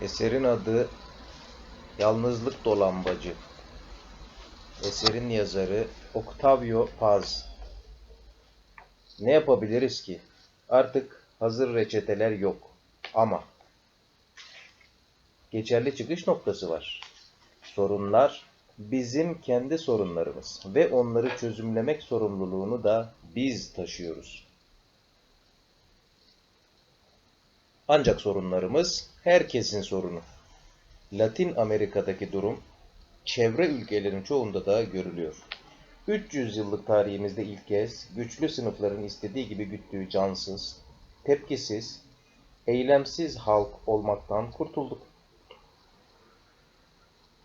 Eserin adı Yalnızlık Dolambacı. Eserin yazarı Octavio Paz. Ne yapabiliriz ki? Artık hazır reçeteler yok. Ama geçerli çıkış noktası var. Sorunlar bizim kendi sorunlarımız ve onları çözümlemek sorumluluğunu da biz taşıyoruz. Ancak sorunlarımız herkesin sorunu. Latin Amerika'daki durum çevre ülkelerin çoğunda da görülüyor. 300 yıllık tarihimizde ilk kez güçlü sınıfların istediği gibi güttüğü cansız, tepkisiz, eylemsiz halk olmaktan kurtulduk.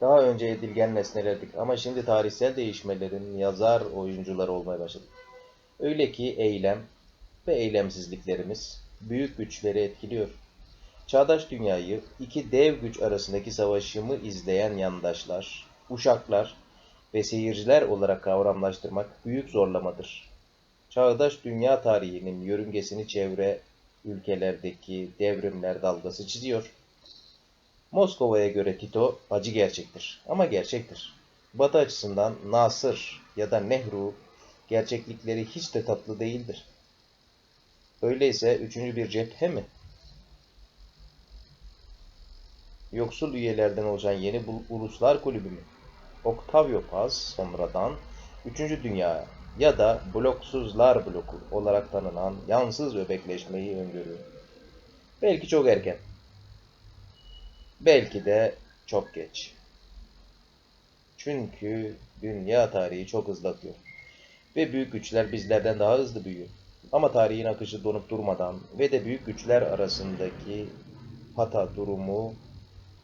Daha önce edilgen nesnelerdik ama şimdi tarihsel değişmelerin yazar oyuncuları olmaya başladık. Öyle ki eylem ve eylemsizliklerimiz büyük güçleri etkiliyor. Çağdaş dünyayı iki dev güç arasındaki savaşımı izleyen yandaşlar, uşaklar ve seyirciler olarak kavramlaştırmak büyük zorlamadır. Çağdaş dünya tarihinin yörüngesini çevre ülkelerdeki devrimler dalgası çiziyor. Moskova'ya göre Tito acı gerçektir ama gerçektir. Batı açısından Nasır ya da Nehru gerçeklikleri hiç de tatlı değildir. Öyleyse üçüncü bir cephe mi? Yoksul üyelerden oluşan yeni uluslar kulübü mü? Octavio Paz sonradan Üçüncü Dünya ya da Bloksuzlar Bloku olarak tanınan yansız öbekleşmeyi öngörüyor. Belki çok erken. Belki de çok geç. Çünkü dünya tarihi çok hızlı akıyor. Ve büyük güçler bizlerden daha hızlı büyüyor. Ama tarihin akışı donup durmadan ve de büyük güçler arasındaki hata durumu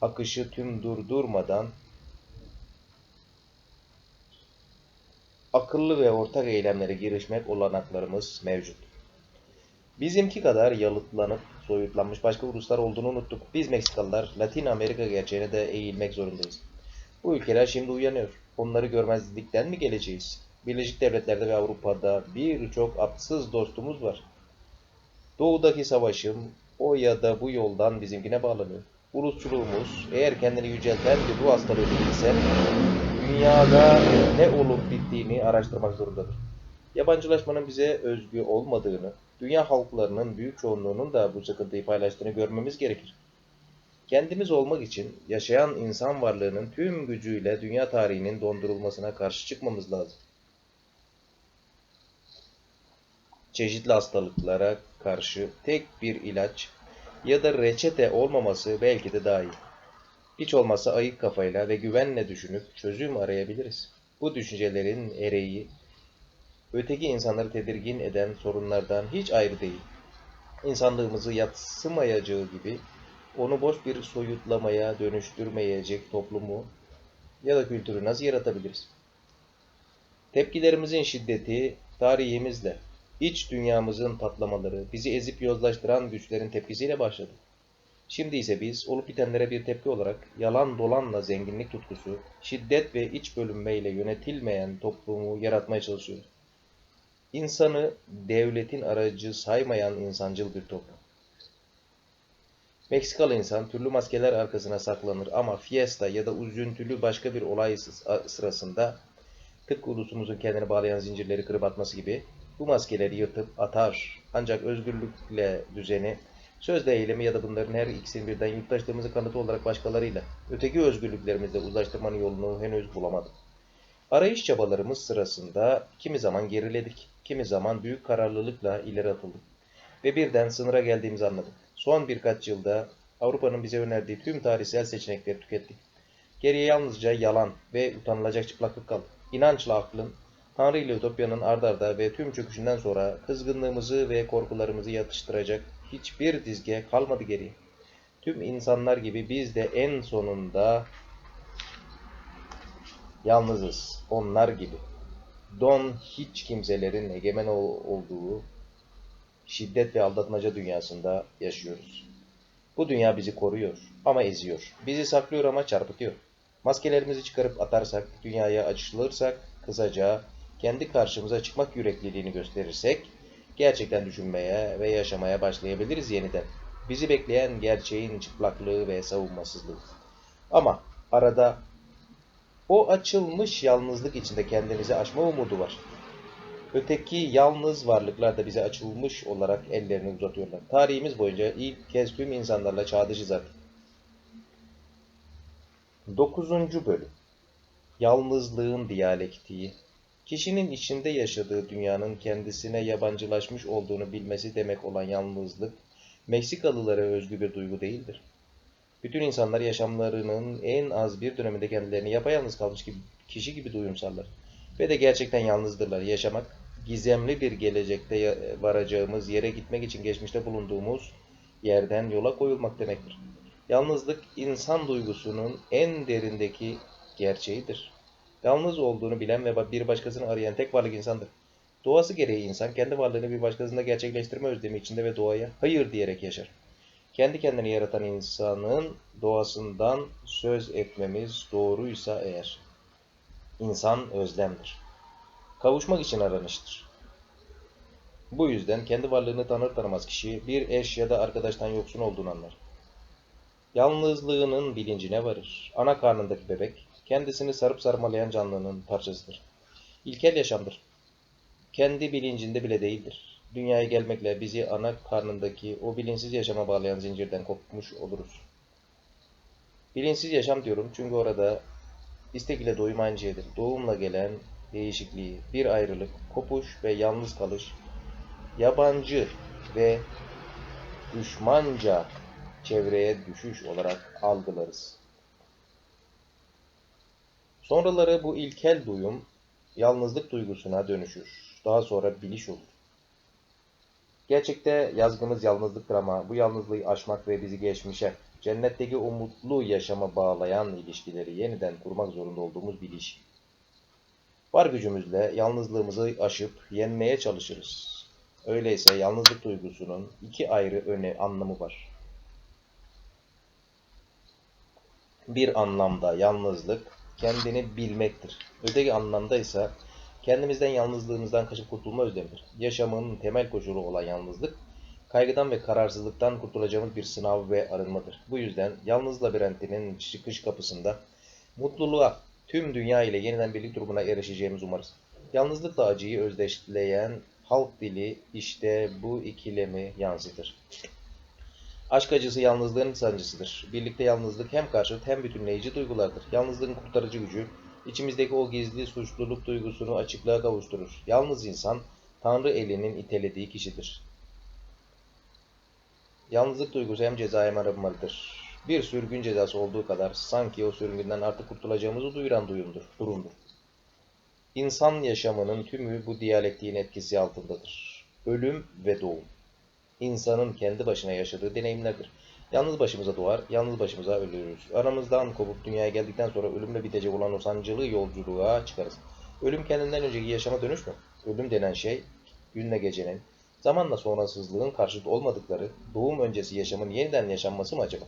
akışı tüm durdurmadan akıllı ve ortak eylemlere girişmek olanaklarımız mevcut. Bizimki kadar yalıtlanıp soyutlanmış başka uluslar olduğunu unuttuk. Biz Meksikalılar Latin Amerika gerçeğine de eğilmek zorundayız. Bu ülkeler şimdi uyanıyor. Onları görmezlikten mi geleceğiz? Birleşik Devletler'de ve Avrupa'da birçok atsız dostumuz var. Doğudaki savaşım o ya da bu yoldan bizimkine bağlanıyor. Ulusçuluğumuz eğer kendini yücelten bir ruh hastalığı değilse dünyada ne olup bittiğini araştırmak zorundadır. Yabancılaşmanın bize özgü olmadığını, dünya halklarının büyük çoğunluğunun da bu sıkıntıyı paylaştığını görmemiz gerekir. Kendimiz olmak için yaşayan insan varlığının tüm gücüyle dünya tarihinin dondurulmasına karşı çıkmamız lazım. Çeşitli hastalıklara karşı tek bir ilaç ya da reçete olmaması belki de daha iyi. Hiç olmazsa ayık kafayla ve güvenle düşünüp çözüm arayabiliriz. Bu düşüncelerin ereği, öteki insanları tedirgin eden sorunlardan hiç ayrı değil. İnsanlığımızı yatsımayacağı gibi onu boş bir soyutlamaya dönüştürmeyecek toplumu ya da kültürü nasıl yaratabiliriz? Tepkilerimizin şiddeti tarihimizle, iç dünyamızın patlamaları, bizi ezip yozlaştıran güçlerin tepkisiyle başladı. Şimdi ise biz olup bitenlere bir tepki olarak yalan dolanla zenginlik tutkusu, şiddet ve iç bölünmeyle yönetilmeyen toplumu yaratmaya çalışıyoruz. İnsanı devletin aracı saymayan insancıl bir toplum. Meksikalı insan türlü maskeler arkasına saklanır ama fiesta ya da üzüntülü başka bir olay sırasında tıpkı ulusumuzun kendini bağlayan zincirleri kırıp atması gibi bu maskeleri yırtıp atar. Ancak özgürlükle düzeni, sözle eylemi ya da bunların her ikisini birden yurttaşlığımızın kanıtı olarak başkalarıyla öteki özgürlüklerimizle uzlaştırmanın yolunu henüz bulamadık. Arayış çabalarımız sırasında kimi zaman geriledik, kimi zaman büyük kararlılıkla ileri atıldık. Ve birden sınıra geldiğimizi anladık. Son birkaç yılda Avrupa'nın bize önerdiği tüm tarihsel seçenekleri tükettik. Geriye yalnızca yalan ve utanılacak çıplaklık kaldı. İnançla aklın, Tanrı ile Ütopya'nın ardarda ve tüm çöküşünden sonra kızgınlığımızı ve korkularımızı yatıştıracak hiçbir dizge kalmadı geriye. Tüm insanlar gibi biz de en sonunda yalnızız, onlar gibi. Don hiç kimselerin egemen ol- olduğu şiddet ve aldatmaca dünyasında yaşıyoruz. Bu dünya bizi koruyor ama eziyor. Bizi saklıyor ama çarpıtıyor. Maskelerimizi çıkarıp atarsak, dünyaya açılırsak, kısaca kendi karşımıza çıkmak yürekliliğini gösterirsek, gerçekten düşünmeye ve yaşamaya başlayabiliriz yeniden. Bizi bekleyen gerçeğin çıplaklığı ve savunmasızlığı. Ama arada o açılmış yalnızlık içinde kendimizi aşma umudu var. Öteki yalnız varlıklar da bize açılmış olarak ellerini uzatıyorlar. Tarihimiz boyunca ilk kez tüm insanlarla çağ dışı zaten. 9. Bölüm Yalnızlığın diyalektiği Kişinin içinde yaşadığı dünyanın kendisine yabancılaşmış olduğunu bilmesi demek olan yalnızlık, Meksikalılara özgü bir duygu değildir. Bütün insanlar yaşamlarının en az bir döneminde kendilerini yapayalnız kalmış gibi, kişi gibi duyumsallar. Ve de gerçekten yalnızdırlar. Yaşamak, gizemli bir gelecekte varacağımız yere gitmek için geçmişte bulunduğumuz yerden yola koyulmak demektir. Yalnızlık, insan duygusunun en derindeki gerçeğidir. Yalnız olduğunu bilen ve bir başkasını arayan tek varlık insandır. Doğası gereği insan kendi varlığını bir başkasında gerçekleştirme özlemi içinde ve doğaya hayır diyerek yaşar. Kendi kendini yaratan insanın doğasından söz etmemiz doğruysa eğer. İnsan özlemdir. Kavuşmak için aranıştır. Bu yüzden kendi varlığını tanır tanımaz kişi bir eş ya da arkadaştan yoksun olduğunu anlar. Yalnızlığının bilincine varır. Ana karnındaki bebek, kendisini sarıp sarmalayan canlının parçasıdır. İlkel yaşamdır. Kendi bilincinde bile değildir. Dünyaya gelmekle bizi ana karnındaki o bilinçsiz yaşama bağlayan zincirden kopmuş oluruz. Bilinçsiz yaşam diyorum çünkü orada istek ile doyum. Doğumla gelen değişikliği, bir ayrılık, kopuş ve yalnız kalış, yabancı ve düşmanca çevreye düşüş olarak algılarız. Sonraları bu ilkel duyum yalnızlık duygusuna dönüşür. Daha sonra biliş olur. Gerçekte yazgımız yalnızlıktır ama bu yalnızlığı aşmak ve bizi geçmişe, cennetteki o mutlu yaşama bağlayan ilişkileri yeniden kurmak zorunda olduğumuz biliş. Var gücümüzle yalnızlığımızı aşıp yenmeye çalışırız. Öyleyse yalnızlık duygusunun iki ayrı öne anlamı var. Bir anlamda yalnızlık kendini bilmektir. Öteki anlamda ise kendimizden yalnızlığımızdan kaçıp kurtulma özlemidir. Yaşamın temel koşulu olan yalnızlık, kaygıdan ve kararsızlıktan kurtulacağımız bir sınav ve arınmadır. Bu yüzden yalnız labirentinin çıkış kapısında mutluluğa, tüm dünya ile yeniden birlik durumuna erişeceğimizi umarız. Yalnızlıkla acıyı özdeşleyen halk dili işte bu ikilemi yansıtır. Aşk acısı yalnızlığın sancısıdır. Birlikte yalnızlık hem karşıt hem bütünleyici duygulardır. Yalnızlığın kurtarıcı gücü, içimizdeki o gizli suçluluk duygusunu açıklığa kavuşturur. Yalnız insan, Tanrı elinin itelediği kişidir. Yalnızlık duygusu hem ceza hem arınmalıdır. Bir sürgün cezası olduğu kadar sanki o sürgünden artık kurtulacağımızı duyuran duyumdur, durumdur. İnsan yaşamının tümü bu diyalektiğin etkisi altındadır. Ölüm ve doğum insanın kendi başına yaşadığı deneyimlerdir. Yalnız başımıza doğar, yalnız başımıza ölürüz. Aramızdan kopup dünyaya geldikten sonra ölümle bitecek olan o sancılı yolculuğa çıkarız. Ölüm kendinden önceki yaşama dönüş mü? Ölüm denen şey, günle gecenin, zamanla sonrasızlığın karşıt olmadıkları, doğum öncesi yaşamın yeniden yaşanması mı acaba?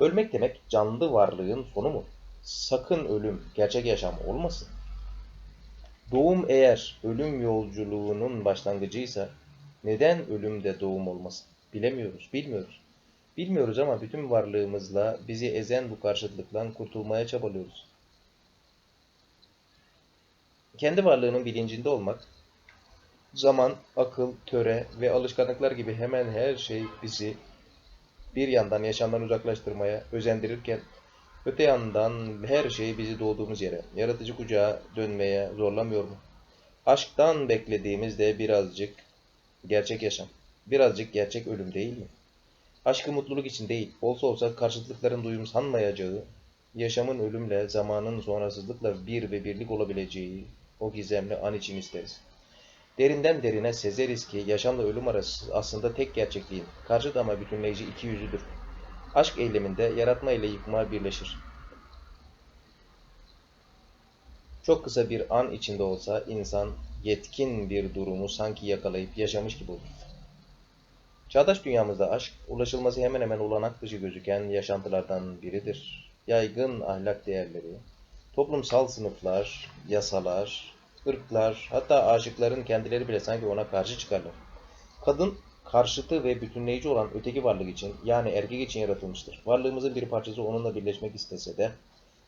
Ölmek demek canlı varlığın sonu mu? Sakın ölüm gerçek yaşam olmasın. Doğum eğer ölüm yolculuğunun başlangıcıysa neden ölümde doğum olmasın? Bilemiyoruz, bilmiyoruz. Bilmiyoruz ama bütün varlığımızla bizi ezen bu karşıtlıktan kurtulmaya çabalıyoruz. Kendi varlığının bilincinde olmak, zaman, akıl, töre ve alışkanlıklar gibi hemen her şey bizi bir yandan yaşamdan uzaklaştırmaya özendirirken, öte yandan her şey bizi doğduğumuz yere, yaratıcı kucağa dönmeye zorlamıyor mu? Aşktan beklediğimiz de birazcık Gerçek yaşam. Birazcık gerçek ölüm değil mi? Aşkı mutluluk için değil, olsa olsa karşıtlıkların duyum sanmayacağı, yaşamın ölümle, zamanın sonrasızlıkla bir ve birlik olabileceği o gizemli an için isteriz. Derinden derine sezeriz ki yaşamla ölüm arası aslında tek gerçekliğin, karşıt ama bütünleyici iki yüzüdür. Aşk eyleminde yaratma ile yıkma birleşir. Çok kısa bir an içinde olsa insan yetkin bir durumu sanki yakalayıp yaşamış gibi olur. Çağdaş dünyamızda aşk, ulaşılması hemen hemen olanak dışı gözüken yaşantılardan biridir. Yaygın ahlak değerleri, toplumsal sınıflar, yasalar, ırklar, hatta aşıkların kendileri bile sanki ona karşı çıkarlar. Kadın, karşıtı ve bütünleyici olan öteki varlık için yani erkek için yaratılmıştır. Varlığımızın bir parçası onunla birleşmek istese de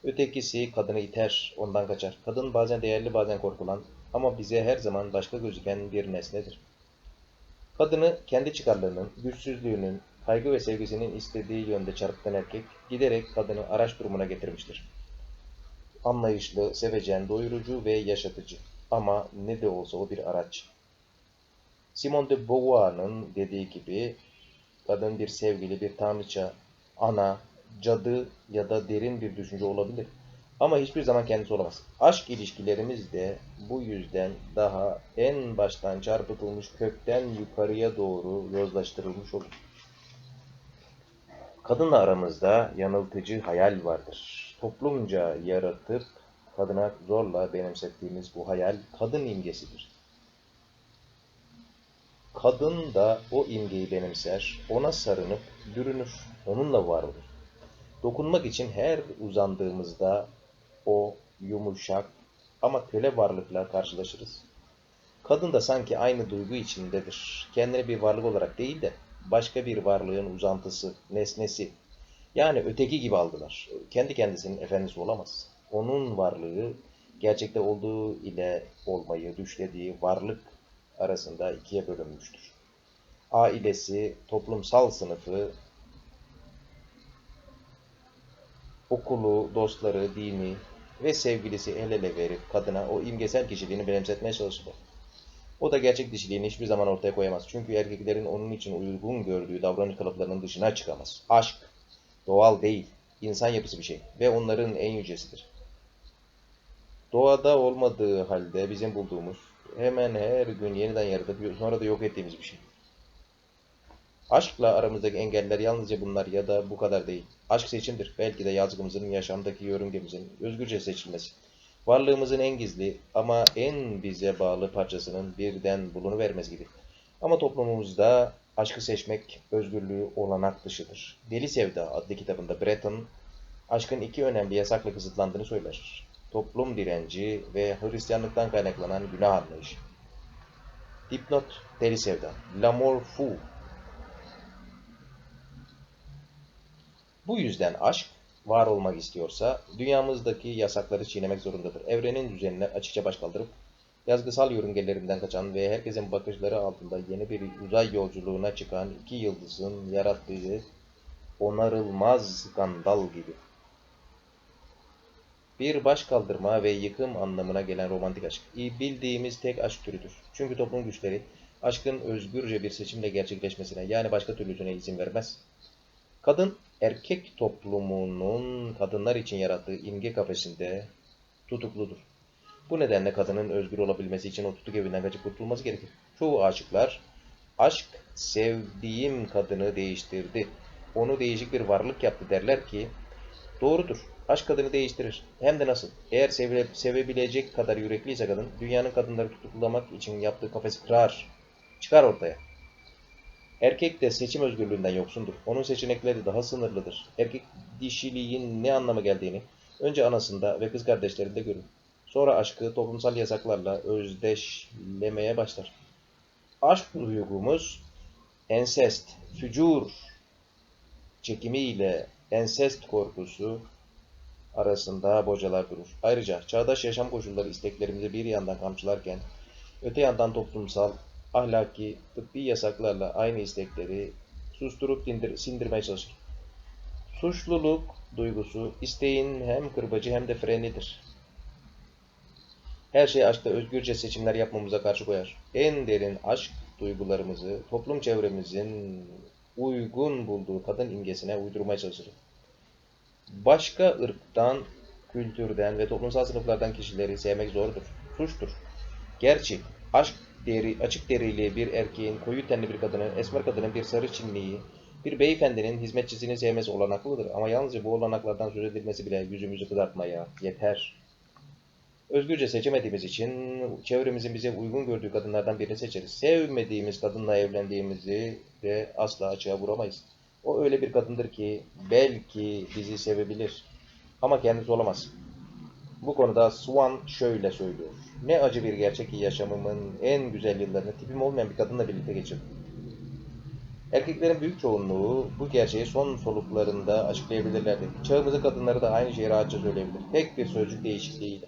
ötekisi kadını iter, ondan kaçar. Kadın bazen değerli bazen korkulan ama bize her zaman başka gözüken bir nesnedir. Kadını kendi çıkarlarının, güçsüzlüğünün, kaygı ve sevgisinin istediği yönde çarpıtan erkek giderek kadını araç durumuna getirmiştir. Anlayışlı, sevecen, doyurucu ve yaşatıcı. Ama ne de olsa o bir araç. Simone de Beauvoir'ın dediği gibi kadın bir sevgili, bir tanrıça, ana, cadı ya da derin bir düşünce olabilir. Ama hiçbir zaman kendisi olamaz. Aşk ilişkilerimiz de bu yüzden daha en baştan çarpıtılmış kökten yukarıya doğru yozlaştırılmış olur. Kadınla aramızda yanıltıcı hayal vardır. Toplumca yaratıp kadına zorla benimsettiğimiz bu hayal kadın imgesidir. Kadın da o imgeyi benimser, ona sarınıp bürünür, onunla var olur. Dokunmak için her uzandığımızda o yumuşak ama köle varlıkla karşılaşırız. Kadın da sanki aynı duygu içindedir. Kendini bir varlık olarak değil de başka bir varlığın uzantısı, nesnesi. Yani öteki gibi aldılar. Kendi kendisinin efendisi olamaz. Onun varlığı gerçekte olduğu ile olmayı düşlediği varlık arasında ikiye bölünmüştür. Ailesi, toplumsal sınıfı, okulu, dostları, dini ve sevgilisi el ele verip kadına o imgesel kişiliğini benimsetmeye çalışırlar. O da gerçek dişiliğini hiçbir zaman ortaya koyamaz. Çünkü erkeklerin onun için uygun gördüğü davranış kalıplarının dışına çıkamaz. Aşk, doğal değil, insan yapısı bir şey ve onların en yücesidir. Doğada olmadığı halde bizim bulduğumuz, hemen her gün yeniden yaratıp sonra da yok ettiğimiz bir şey. Aşkla aramızdaki engeller yalnızca bunlar ya da bu kadar değil. Aşk seçimdir. Belki de yazgımızın, yaşamdaki yörüngemizin özgürce seçilmesi. Varlığımızın en gizli ama en bize bağlı parçasının birden bulunuvermesi gibi. Ama toplumumuzda aşkı seçmek özgürlüğü olanak dışıdır. Deli Sevda adlı kitabında Breton, aşkın iki önemli yasakla kısıtlandığını söyler. Toplum direnci ve Hristiyanlıktan kaynaklanan günah anlayışı. Dipnot Deli Sevda L'amour fou Bu yüzden aşk var olmak istiyorsa dünyamızdaki yasakları çiğnemek zorundadır. Evrenin düzenine açıkça baş kaldırıp yazgısal yörüngelerinden kaçan ve herkesin bakışları altında yeni bir uzay yolculuğuna çıkan iki yıldızın yarattığı onarılmaz skandal gibi. Bir baş kaldırma ve yıkım anlamına gelen romantik aşk. Bildiğimiz tek aşk türüdür. Çünkü toplum güçleri aşkın özgürce bir seçimle gerçekleşmesine yani başka türlüsüne izin vermez. Kadın erkek toplumunun kadınlar için yarattığı imge kafesinde tutukludur. Bu nedenle kadının özgür olabilmesi için o tutuk evinden kaçıp kurtulması gerekir. Çoğu aşıklar, aşk sevdiğim kadını değiştirdi, onu değişik bir varlık yaptı derler ki, doğrudur. Aşk kadını değiştirir. Hem de nasıl? Eğer seve, sevebilecek kadar yürekliyse kadın, dünyanın kadınları tutuklamak için yaptığı kafesi kırar, çıkar ortaya. Erkek de seçim özgürlüğünden yoksundur. Onun seçenekleri daha sınırlıdır. Erkek dişiliğin ne anlama geldiğini önce anasında ve kız kardeşlerinde görür. Sonra aşkı toplumsal yasaklarla özdeşlemeye başlar. Aşk duygumuz ensest, fücur çekimiyle ensest korkusu arasında bocalar durur. Ayrıca çağdaş yaşam koşulları isteklerimizi bir yandan kamçılarken öte yandan toplumsal ahlaki, tıbbi yasaklarla aynı istekleri susturup dindir, sindirmeye çalışır. Suçluluk duygusu isteğin hem kırbacı hem de frenidir. Her şey aşkta özgürce seçimler yapmamıza karşı koyar. En derin aşk duygularımızı toplum çevremizin uygun bulduğu kadın imgesine uydurmaya çalışır. Başka ırktan, kültürden ve toplumsal sınıflardan kişileri sevmek zordur, suçtur. Gerçi aşk deri, açık derili bir erkeğin, koyu tenli bir kadının, esmer kadının bir sarı çinliği, bir beyefendinin hizmetçisini sevmesi olanaklıdır. Ama yalnızca bu olanaklardan söz edilmesi bile yüzümüzü kızartmaya yeter. Özgürce seçemediğimiz için çevremizin bize uygun gördüğü kadınlardan birini seçeriz. Sevmediğimiz kadınla evlendiğimizi de asla açığa vuramayız. O öyle bir kadındır ki belki bizi sevebilir ama kendisi olamaz. Bu konuda Swan şöyle söylüyor. Ne acı bir gerçek yaşamımın en güzel yıllarını tipim olmayan bir kadınla birlikte geçirdim. Erkeklerin büyük çoğunluğu bu gerçeği son soluklarında açıklayabilirlerdi. Çağımızın kadınları da aynı şeyi rahatça söyleyebilir. Tek bir sözcük değişikliğiyle.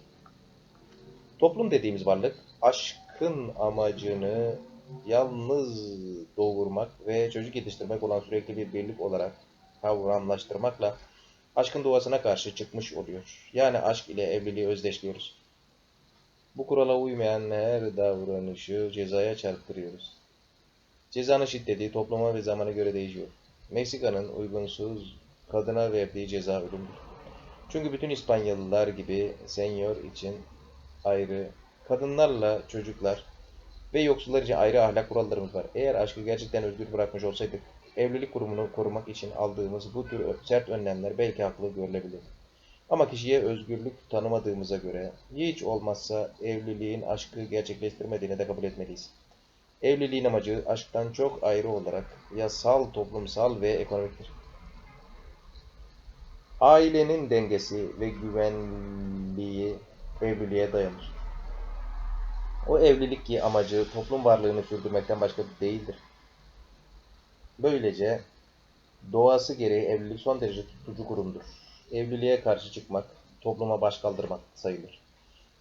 Toplum dediğimiz varlık, aşkın amacını yalnız doğurmak ve çocuk yetiştirmek olan sürekli bir birlik olarak kavramlaştırmakla aşkın doğasına karşı çıkmış oluyor. Yani aşk ile evliliği özdeşliyoruz. Bu kurala uymayan her davranışı cezaya çarptırıyoruz. Cezanın şiddeti topluma ve zamana göre değişiyor. Meksika'nın uygunsuz kadına verdiği ceza ölümdür. Çünkü bütün İspanyalılar gibi senyor için ayrı, kadınlarla çocuklar ve yoksullar için ayrı ahlak kurallarımız var. Eğer aşkı gerçekten özgür bırakmış olsaydık, evlilik kurumunu korumak için aldığımız bu tür sert önlemler belki haklı görülebilirdi. Ama kişiye özgürlük tanımadığımıza göre hiç olmazsa evliliğin aşkı gerçekleştirmediğini de kabul etmeliyiz. Evliliğin amacı aşktan çok ayrı olarak yasal, toplumsal ve ekonomiktir. Ailenin dengesi ve güvenliği evliliğe dayanır. O evlilik ki amacı toplum varlığını sürdürmekten başka değildir. Böylece doğası gereği evlilik son derece tutucu kurumdur. Evliliğe karşı çıkmak, topluma baş kaldırmak sayılır.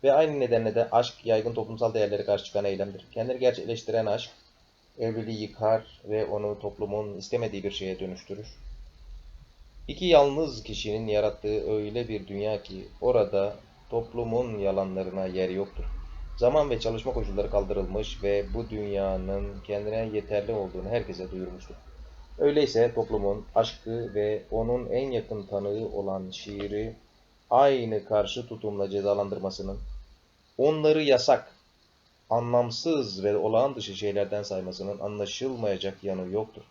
Ve aynı nedenle de aşk yaygın toplumsal değerlere karşı çıkan eylemdir. Kendini gerçekleştiren aşk, evliliği yıkar ve onu toplumun istemediği bir şeye dönüştürür. İki yalnız kişinin yarattığı öyle bir dünya ki orada toplumun yalanlarına yer yoktur. Zaman ve çalışma koşulları kaldırılmış ve bu dünyanın kendine yeterli olduğunu herkese duyurmuştur. Öyleyse toplumun aşkı ve onun en yakın tanığı olan şiiri aynı karşı tutumla cezalandırmasının, onları yasak, anlamsız ve olağan dışı şeylerden saymasının anlaşılmayacak yanı yoktur.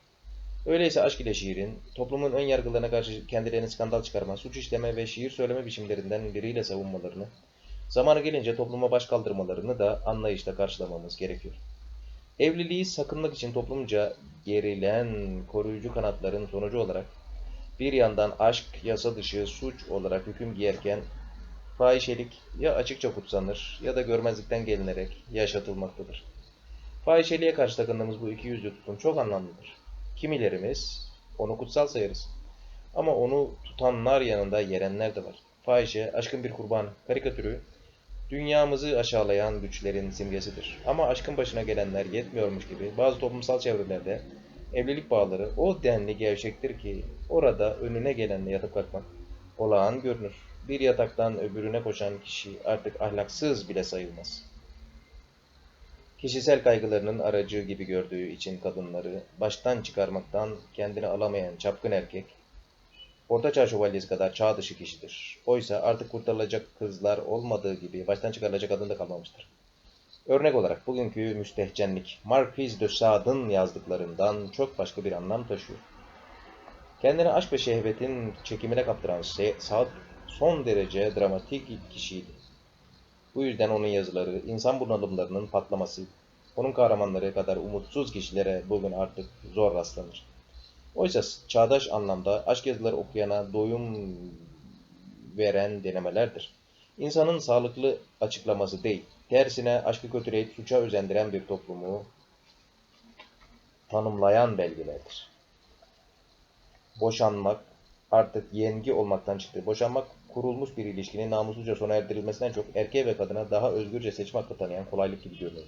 Öyleyse aşk ile şiirin, toplumun ön yargılarına karşı kendilerini skandal çıkarma, suç işleme ve şiir söyleme biçimlerinden biriyle savunmalarını, zamanı gelince topluma baş kaldırmalarını da anlayışla karşılamamız gerekiyor. Evliliği sakınmak için toplumca gerilen koruyucu kanatların sonucu olarak bir yandan aşk yasa dışı suç olarak hüküm giyerken fahişelik ya açıkça kutsanır ya da görmezlikten gelinerek yaşatılmaktadır. Fahişeliğe karşı takındığımız bu iki yüzlü tutum çok anlamlıdır. Kimilerimiz onu kutsal sayarız. Ama onu tutanlar yanında yerenler de var. Fahişe aşkın bir kurbanı, karikatürü dünyamızı aşağılayan güçlerin simgesidir. Ama aşkın başına gelenler yetmiyormuş gibi bazı toplumsal çevrelerde evlilik bağları o denli gevşektir ki orada önüne gelenle yatıp kalkmak olağan görünür. Bir yataktan öbürüne koşan kişi artık ahlaksız bile sayılmaz. Kişisel kaygılarının aracı gibi gördüğü için kadınları baştan çıkarmaktan kendini alamayan çapkın erkek, Ortaçağ şövalyesi kadar çağ dışı kişidir. Oysa artık kurtarılacak kızlar olmadığı gibi baştan çıkarılacak kadın da kalmamıştır. Örnek olarak bugünkü müstehcenlik, Marquis de Sade'ın yazdıklarından çok başka bir anlam taşıyor. Kendini aşk ve şehvetin çekimine kaptıran Sade son derece dramatik kişiydi. Bu yüzden onun yazıları insan bunalımlarının patlaması, onun kahramanları kadar umutsuz kişilere bugün artık zor rastlanır. Oysa çağdaş anlamda aşk yazıları okuyana doyum veren denemelerdir. İnsanın sağlıklı açıklaması değil, tersine aşkı kötüleyip suça özendiren bir toplumu tanımlayan belgelerdir. Boşanmak artık yengi olmaktan çıktı. Boşanmak kurulmuş bir ilişkinin namussuzca sona erdirilmesinden çok erkeğe ve kadına daha özgürce seçim hakkı tanıyan kolaylık gibi görünüyor.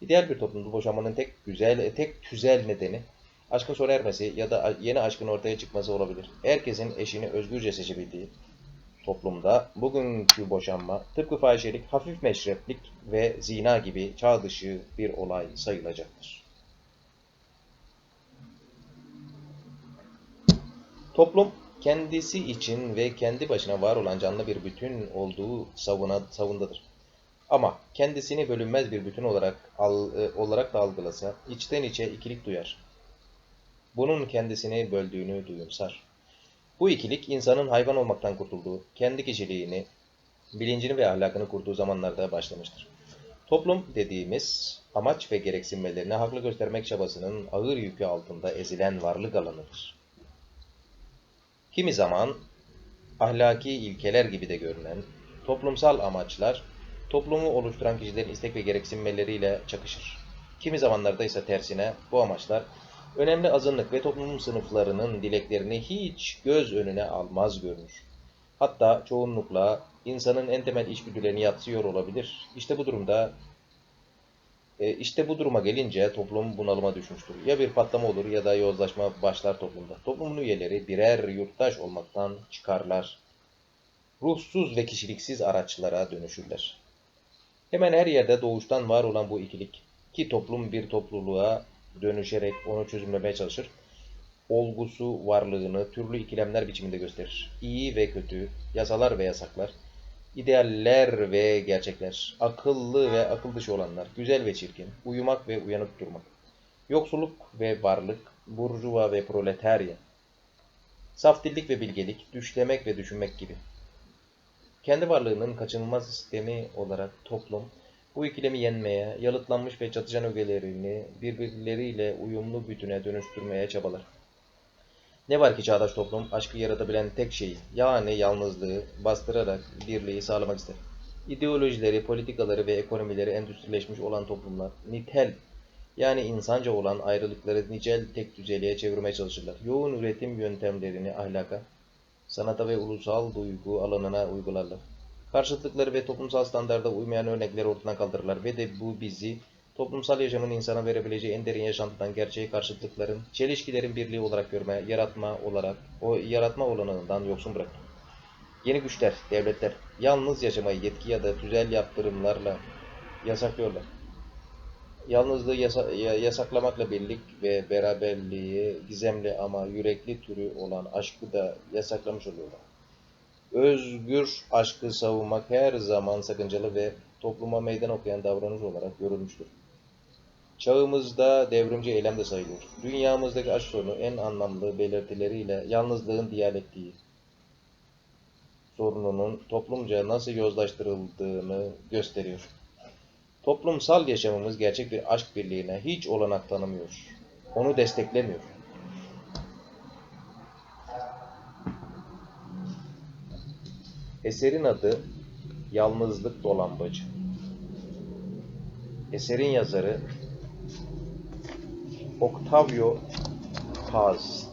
İdeal bir toplumda boşanmanın tek güzel, tek tüzel nedeni aşkın sona ermesi ya da yeni aşkın ortaya çıkması olabilir. Herkesin eşini özgürce seçebildiği toplumda bugünkü boşanma tıpkı fahişelik, hafif meşreplik ve zina gibi çağ dışı bir olay sayılacaktır. Toplum kendisi için ve kendi başına var olan canlı bir bütün olduğu savuna, savundadır. Ama kendisini bölünmez bir bütün olarak al, e, olarak da algılasa içten içe ikilik duyar. Bunun kendisini böldüğünü duyumsar. Bu ikilik insanın hayvan olmaktan kurtulduğu, kendi kişiliğini, bilincini ve ahlakını kurduğu zamanlarda başlamıştır. Toplum dediğimiz amaç ve gereksinmelerini haklı göstermek çabasının ağır yükü altında ezilen varlık alanıdır. Kimi zaman ahlaki ilkeler gibi de görünen toplumsal amaçlar toplumu oluşturan kişilerin istek ve gereksinmeleriyle çakışır. Kimi zamanlarda ise tersine bu amaçlar Önemli azınlık ve toplum sınıflarının dileklerini hiç göz önüne almaz görünür. Hatta çoğunlukla insanın en temel içgüdülerini yatsıyor olabilir. İşte bu durumda e, işte bu duruma gelince toplum bunalıma düşmüştür. Ya bir patlama olur ya da yozlaşma başlar toplumda. Toplumun üyeleri birer yurttaş olmaktan çıkarlar. Ruhsuz ve kişiliksiz araçlara dönüşürler. Hemen her yerde doğuştan var olan bu ikilik ki toplum bir topluluğa dönüşerek onu çözümlemeye çalışır. Olgusu varlığını türlü ikilemler biçiminde gösterir. İyi ve kötü, yasalar ve yasaklar, idealler ve gerçekler, akıllı ve akıl dışı olanlar, güzel ve çirkin, uyumak ve uyanık durmak, yoksulluk ve varlık, burjuva ve proletarya, saf dillik ve bilgelik, düşlemek ve düşünmek gibi. Kendi varlığının kaçınılmaz sistemi olarak toplum, bu ikilemi yenmeye, yalıtlanmış ve çatışan ögelerini birbirleriyle uyumlu bütüne dönüştürmeye çabalar. Ne var ki çağdaş toplum aşkı yaratabilen tek şeyi, yani yalnızlığı bastırarak birliği sağlamak ister. İdeolojileri, politikaları ve ekonomileri endüstrileşmiş olan toplumlar, nitel yani insanca olan ayrılıkları nicel tek düzeliğe çevirmeye çalışırlar. Yoğun üretim yöntemlerini ahlaka, sanata ve ulusal duygu alanına uygularlar. Karşıtlıkları ve toplumsal standarda uymayan örnekleri ortadan kaldırırlar ve de bu bizi toplumsal yaşamın insana verebileceği en derin yaşantıdan gerçeği karşıtlıkların, çelişkilerin birliği olarak görme, yaratma olarak, o yaratma olanağından yoksun bırakır. Yeni güçler, devletler yalnız yaşamayı yetki ya da tüzel yaptırımlarla yasaklıyorlar. Yalnızlığı yasa- ya- yasaklamakla birlik ve beraberliği gizemli ama yürekli türü olan aşkı da yasaklamış oluyorlar. Özgür aşkı savunmak her zaman sakıncalı ve topluma meydan okuyan davranış olarak görülmüştür. Çağımızda devrimci eylem de sayılıyor. Dünyamızdaki aşk sorunu en anlamlı belirtileriyle yalnızlığın diyalektiği sorununun toplumca nasıl yozlaştırıldığını gösteriyor. Toplumsal yaşamımız gerçek bir aşk birliğine hiç olanak tanımıyor. Onu desteklemiyor. Eserin adı Yalnızlık Dolambacı. Eserin yazarı Octavio Paz.